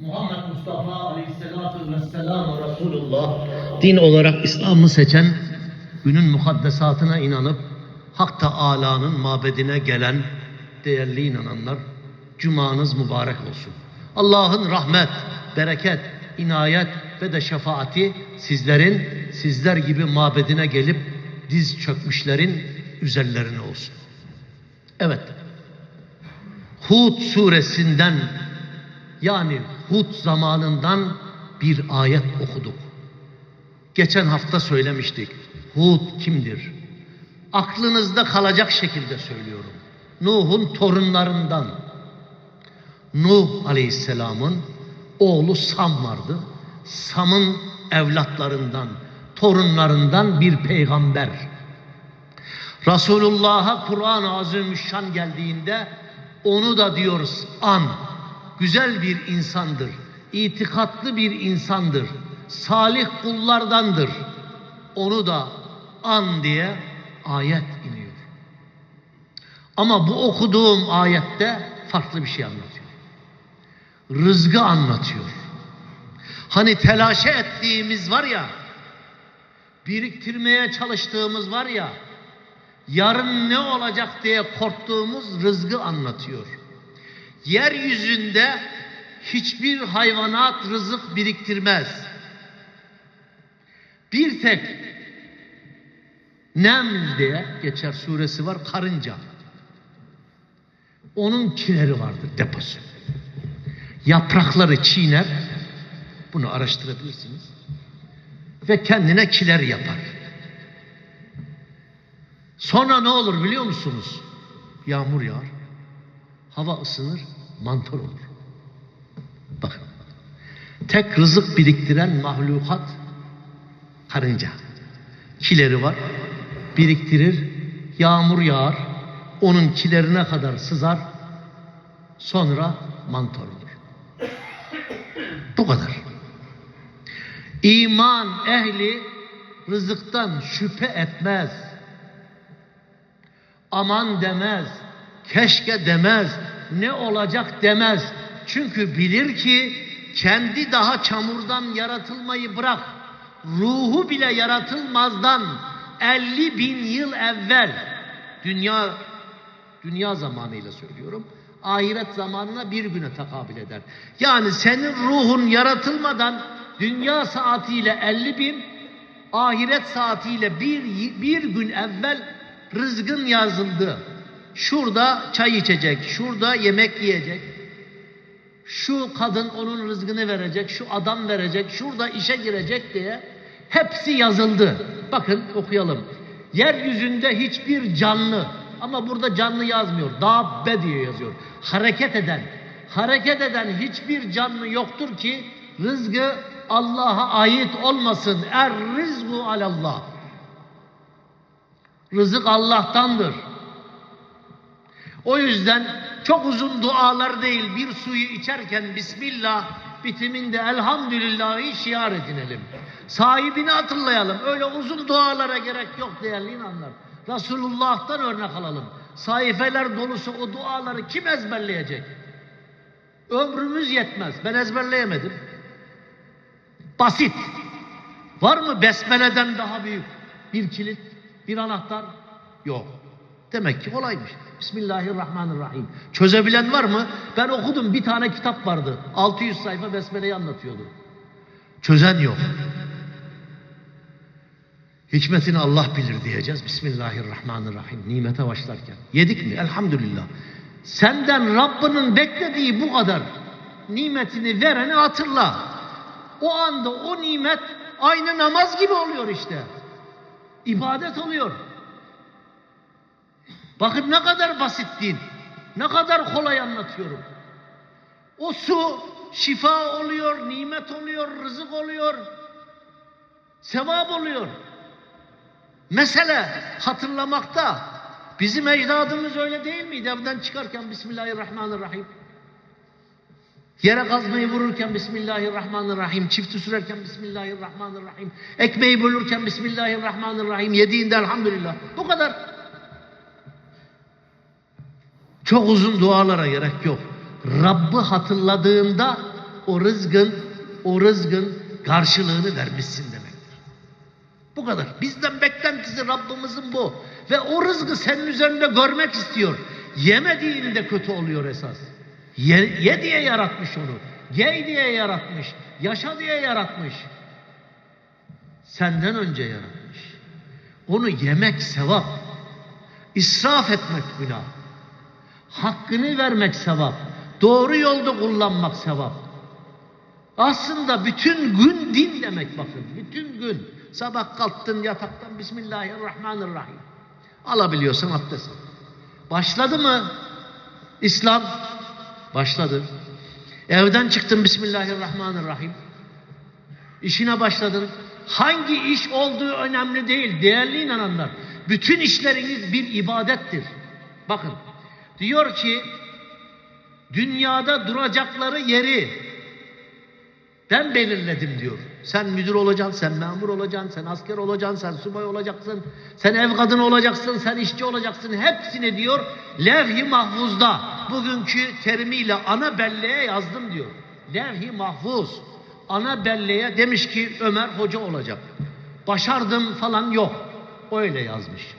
Muhammed Mustafa Aleyhisselatü Vesselam Resulullah din olarak İslam'ı seçen günün mukaddesatına inanıp Hak Teâlâ'nın mabedine gelen değerli inananlar Cumanız mübarek olsun. Allah'ın rahmet, bereket, inayet ve de şefaati sizlerin sizler gibi mabedine gelip diz çökmüşlerin üzerlerine olsun. Evet. Hud suresinden yani Hud zamanından bir ayet okuduk. Geçen hafta söylemiştik. Hud kimdir? Aklınızda kalacak şekilde söylüyorum. Nuh'un torunlarından. Nuh Aleyhisselam'ın oğlu Sam vardı. Sam'ın evlatlarından, torunlarından bir peygamber. Resulullah'a Kur'an-ı Azimüşşan geldiğinde onu da diyoruz an. Güzel bir insandır. itikatlı bir insandır. Salih kullardandır. Onu da an diye ayet iniyor. Ama bu okuduğum ayette farklı bir şey anlatıyor. Rızgı anlatıyor. Hani telaşe ettiğimiz var ya, biriktirmeye çalıştığımız var ya, yarın ne olacak diye korktuğumuz rızgı anlatıyor. Yeryüzünde hiçbir hayvanat rızık biriktirmez. Bir tek Neml diye geçer suresi var karınca. Onun kileri vardır deposu. Yaprakları çiğner. Bunu araştırabilirsiniz. Ve kendine kiler yapar. Sonra ne olur biliyor musunuz? Yağmur yağar. Hava ısınır, mantar olur. Bakın. Tek rızık biriktiren mahlukat karınca. Kileri var. Biriktirir. Yağmur yağar. Onun kilerine kadar sızar. Sonra mantar olur. Bu kadar. İman ehli rızıktan şüphe etmez. Aman demez. Keşke demez. Ne olacak demez. Çünkü bilir ki kendi daha çamurdan yaratılmayı bırak. Ruhu bile yaratılmazdan 50 bin yıl evvel dünya dünya zamanıyla söylüyorum. Ahiret zamanına bir güne tekabül eder. Yani senin ruhun yaratılmadan dünya saatiyle 50 bin, ahiret saatiyle bir, bir gün evvel rızgın yazıldı. Şurada çay içecek, şurada yemek yiyecek. Şu kadın onun rızgını verecek, şu adam verecek, şurada işe girecek diye hepsi yazıldı. Bakın okuyalım. Yeryüzünde hiçbir canlı ama burada canlı yazmıyor. Dabbe diye yazıyor. Hareket eden, hareket eden hiçbir canlı yoktur ki rızgı Allah'a ait olmasın. Er rizgu alallah. Rızık Allah'tandır. O yüzden çok uzun dualar değil bir suyu içerken Bismillah bitiminde elhamdülillahi şiar edinelim. Sahibini hatırlayalım. Öyle uzun dualara gerek yok değerli inanlar. Resulullah'tan örnek alalım. Sayfeler dolusu o duaları kim ezberleyecek? Ömrümüz yetmez. Ben ezberleyemedim. Basit. Var mı besmeleden daha büyük bir kilit, bir anahtar? Yok. Demek ki kolaymış. Bismillahirrahmanirrahim. Çözebilen var mı? Ben okudum bir tane kitap vardı. 600 sayfa besmeleyi anlatıyordu. Çözen yok. Hikmetini Allah bilir diyeceğiz. Bismillahirrahmanirrahim. Nimete başlarken. Yedik mi? Elhamdülillah. Senden Rabbinin beklediği bu kadar. Nimetini vereni hatırla. O anda o nimet aynı namaz gibi oluyor işte. İbadet oluyor. Bakın ne kadar basit din. Ne kadar kolay anlatıyorum. O su şifa oluyor, nimet oluyor, rızık oluyor. Sevap oluyor. Mesele hatırlamakta. Bizim ecdadımız öyle değil miydi? Evden çıkarken Bismillahirrahmanirrahim. Yere kazmayı vururken Bismillahirrahmanirrahim. Çifti sürerken Bismillahirrahmanirrahim. Ekmeği bölürken Bismillahirrahmanirrahim. Yediğinde elhamdülillah. Bu kadar. Çok uzun dualara gerek yok. Rabb'i hatırladığında o rızgın, o rızgın karşılığını vermişsin demektir. Bu kadar. Bizden beklentisi Rabbimizin bu. Ve o rızkı senin üzerinde görmek istiyor. Yemediğinde kötü oluyor esas. Ye, ye diye yaratmış onu. Ye diye yaratmış. Yaşa diye yaratmış. Senden önce yaratmış. Onu yemek sevap. İsraf etmek günah. Hakkını vermek sevap. Doğru yolda kullanmak sevap. Aslında bütün gün din demek bakın. Bütün gün. Sabah kalktın yataktan Bismillahirrahmanirrahim. Alabiliyorsan abdest al. Başladı mı İslam? Başladı. Evden çıktın Bismillahirrahmanirrahim. İşine başladın. Hangi iş olduğu önemli değil değerli inananlar. Bütün işleriniz bir ibadettir. Bakın diyor ki dünyada duracakları yeri ben belirledim diyor. Sen müdür olacaksın, sen memur olacaksın, sen asker olacaksın, sen subay olacaksın, sen ev kadını olacaksın, sen işçi olacaksın. Hepsini diyor levh-i mahfuzda bugünkü terimiyle ana belleğe yazdım diyor. Levh-i mahfuz ana belleğe demiş ki Ömer hoca olacak. Başardım falan yok. Öyle yazmış.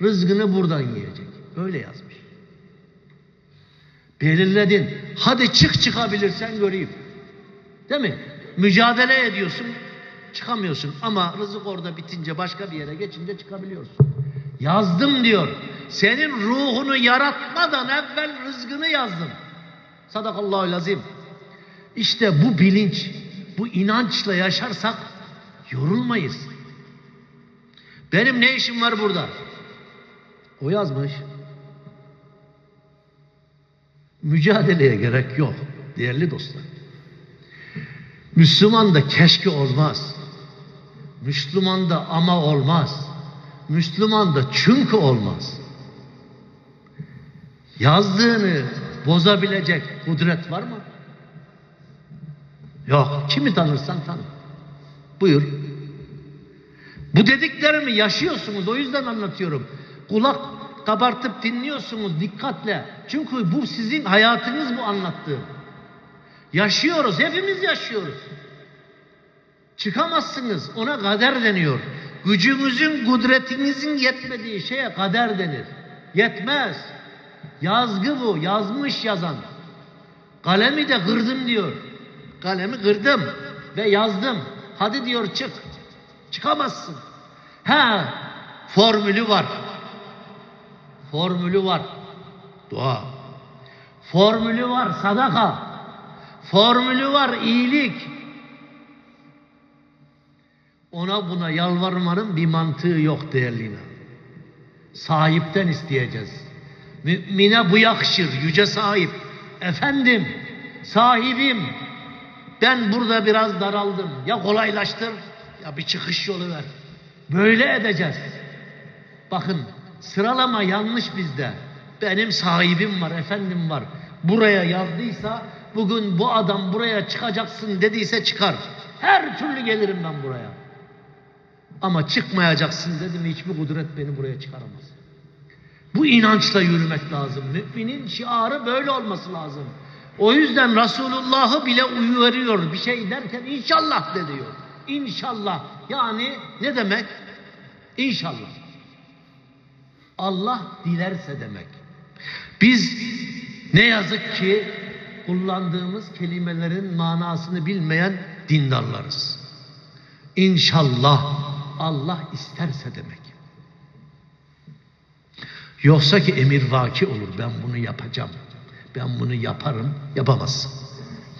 Rızgını buradan yiyecek. Öyle yazmış. Belirledin. Hadi çık çıkabilirsen göreyim. Değil mi? Mücadele ediyorsun, çıkamıyorsun. Ama rızık orada bitince başka bir yere geçince çıkabiliyorsun. Yazdım diyor. Senin ruhunu yaratmadan evvel rızkını yazdım. Sadakallahu lazim. İşte bu bilinç, bu inançla yaşarsak yorulmayız. Benim ne işim var burada? O yazmış. Mücadeleye gerek yok değerli dostlar. Müslüman da keşke olmaz. Müslüman da ama olmaz. Müslüman da çünkü olmaz. Yazdığını bozabilecek kudret var mı? Yok. Kimi tanırsan tanı. Buyur. Bu dediklerimi yaşıyorsunuz. O yüzden anlatıyorum. Kulak kabartıp dinliyorsunuz dikkatle. Çünkü bu sizin hayatınız bu anlattığım. Yaşıyoruz. Hepimiz yaşıyoruz. Çıkamazsınız. Ona kader deniyor. Gücünüzün, kudretinizin yetmediği şeye kader denir. Yetmez. Yazgı bu. Yazmış yazan. Kalemi de kırdım diyor. Kalemi kırdım ve yazdım. Hadi diyor çık. Çıkamazsın. Ha, formülü var. Formülü var. Dua. Formülü var sadaka. Formülü var iyilik. Ona buna yalvarmanın bir mantığı yok değerli inan. Sahipten isteyeceğiz. Mümine bu yakışır, yüce sahip. Efendim, sahibim, ben burada biraz daraldım. Ya kolaylaştır ya bir çıkış yolu ver. Böyle edeceğiz. Bakın sıralama yanlış bizde. Benim sahibim var, efendim var. Buraya yazdıysa bugün bu adam buraya çıkacaksın dediyse çıkar. Her türlü gelirim ben buraya. Ama çıkmayacaksın dedim hiçbir kudret beni buraya çıkaramaz. Bu inançla yürümek lazım. Müminin şiarı böyle olması lazım. O yüzden Resulullah'ı bile uyarıyor bir şey derken inşallah de diyor. İnşallah. Yani ne demek? İnşallah. Allah dilerse demek. Biz ne yazık ki kullandığımız kelimelerin manasını bilmeyen dindarlarız. İnşallah Allah isterse demek. Yoksa ki emir vaki olur ben bunu yapacağım. Ben bunu yaparım, yapamazsın.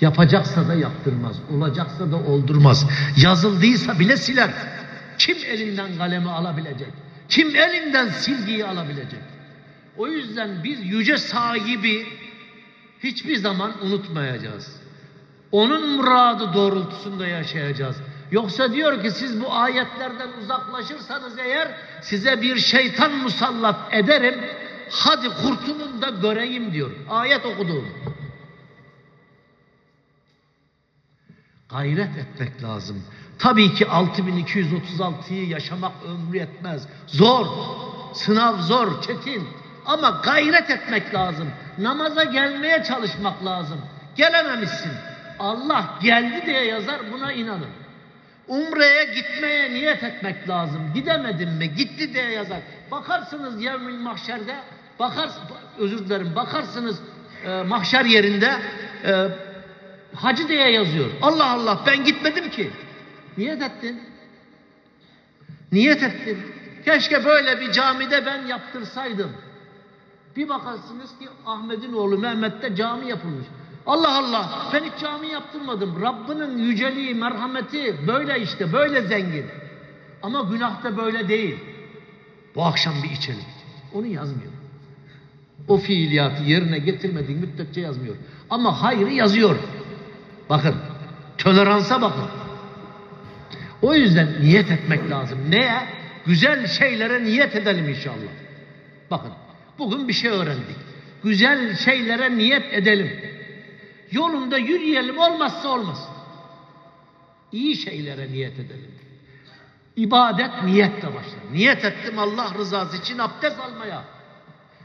Yapacaksa da yaptırmaz, olacaksa da oldurmaz. Yazıldıysa bile siler. Kim elinden kalemi alabilecek? Kim elinden silgiyi alabilecek? O yüzden biz yüce sahibi hiçbir zaman unutmayacağız. Onun muradı doğrultusunda yaşayacağız. Yoksa diyor ki siz bu ayetlerden uzaklaşırsanız eğer size bir şeytan musallat ederim. Hadi kurtulun da göreyim diyor. Ayet okudum. Gayret etmek lazım. Tabii ki 6236'yı yaşamak ömrü etmez. Zor. Sınav zor, çetin. Ama gayret etmek lazım. Namaza gelmeye çalışmak lazım. Gelememişsin. Allah geldi diye yazar buna inanın. Umre'ye gitmeye niyet etmek lazım. Gidemedin mi? Gitti diye yazar. Bakarsınız yevmil mahşerde, bakar, özür dilerim, bakarsınız e, mahşer yerinde e, hacı diye yazıyor. Allah Allah ben gitmedim ki. Niyet ettin. Niyet ettin. Keşke böyle bir camide ben yaptırsaydım. Bir bakarsınız ki Ahmet'in oğlu Mehmet'te cami yapılmış. Allah Allah ben hiç cami yaptırmadım. Rabbinin yüceliği, merhameti böyle işte böyle zengin. Ama günah da böyle değil. Bu akşam bir içelim. Onu yazmıyor. O fiiliyatı yerine getirmediğin müddetçe yazmıyor. Ama hayrı yazıyor. Bakın toleransa bakın. O yüzden niyet etmek lazım. Neye? Güzel şeylere niyet edelim inşallah. Bakın bugün bir şey öğrendik. Güzel şeylere niyet edelim. Yolunda yürüyelim olmazsa olmaz. İyi şeylere niyet edelim. İbadet niyetle başlar. Niyet ettim Allah rızası için abdest almaya.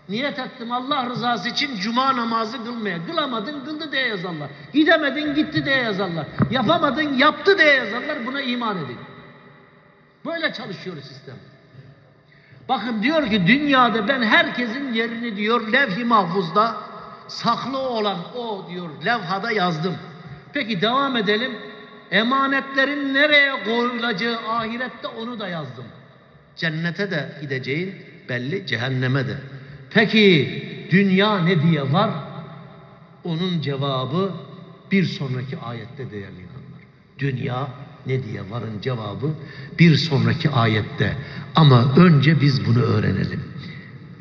Niyet ettim Allah rızası için cuma namazı kılmaya. Kılamadın kıldı diye yazarlar. Gidemedin gitti diye yazarlar. Yapamadın yaptı diye yazarlar. Buna iman edin. Böyle çalışıyor sistem. Bakın diyor ki dünyada ben herkesin yerini diyor levh-i mahfuzda saklı olan o diyor levhada yazdım. Peki devam edelim. Emanetlerin nereye koyulacağı ahirette onu da yazdım. Cennete de gideceğin belli, cehenneme de. Peki dünya ne diye var? Onun cevabı bir sonraki ayette değerli insanlar. Dünya ne diye varın cevabı bir sonraki ayette. Ama önce biz bunu öğrenelim.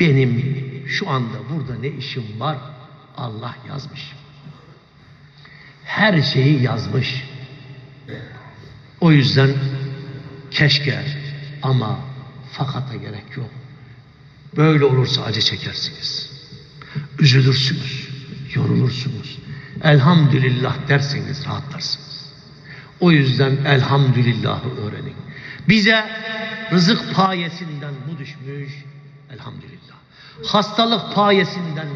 Benim şu anda burada ne işim var? Allah yazmış. Her şeyi yazmış. O yüzden keşke ama fakata gerek yok. Böyle olursa acı çekersiniz. Üzülürsünüz, yorulursunuz. Elhamdülillah derseniz rahatlarsınız. O yüzden elhamdülillahı öğrenin. Bize rızık payesinden bu düşmüş, elhamdülillah. Hastalık payesinden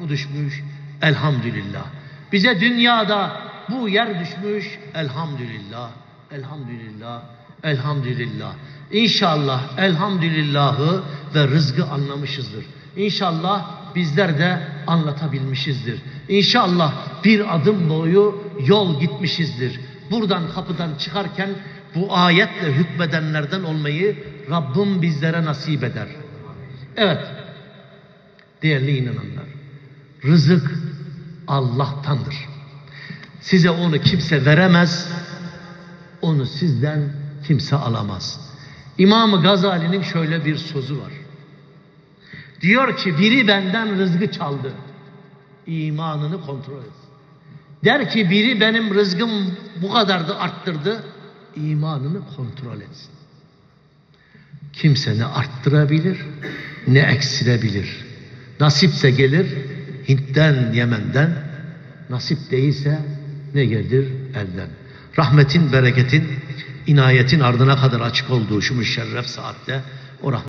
bu düşmüş, elhamdülillah. Bize dünyada bu yer düşmüş, elhamdülillah, elhamdülillah, elhamdülillah. İnşallah elhamdülillahı ve rızkı anlamışızdır. İnşallah bizler de anlatabilmişizdir. İnşallah bir adım boyu yol gitmişizdir. Buradan kapıdan çıkarken bu ayetle hükmedenlerden olmayı Rabbim bizlere nasip eder. Evet, değerli inananlar, rızık Allah'tandır. Size onu kimse veremez, onu sizden kimse alamaz. İmam Gazali'nin şöyle bir sözü var. Diyor ki biri benden rızkı çaldı. İmanını kontrol etsin. Der ki biri benim rızkım bu kadardı arttırdı. İmanını kontrol etsin. Kimse ne arttırabilir ne eksilebilir. Nasipse gelir Hint'ten, Yemen'den. Nasip değilse ne gelir elden. Rahmetin, bereketin, inayetin ardına kadar açık olduğu şu müşerref saatte o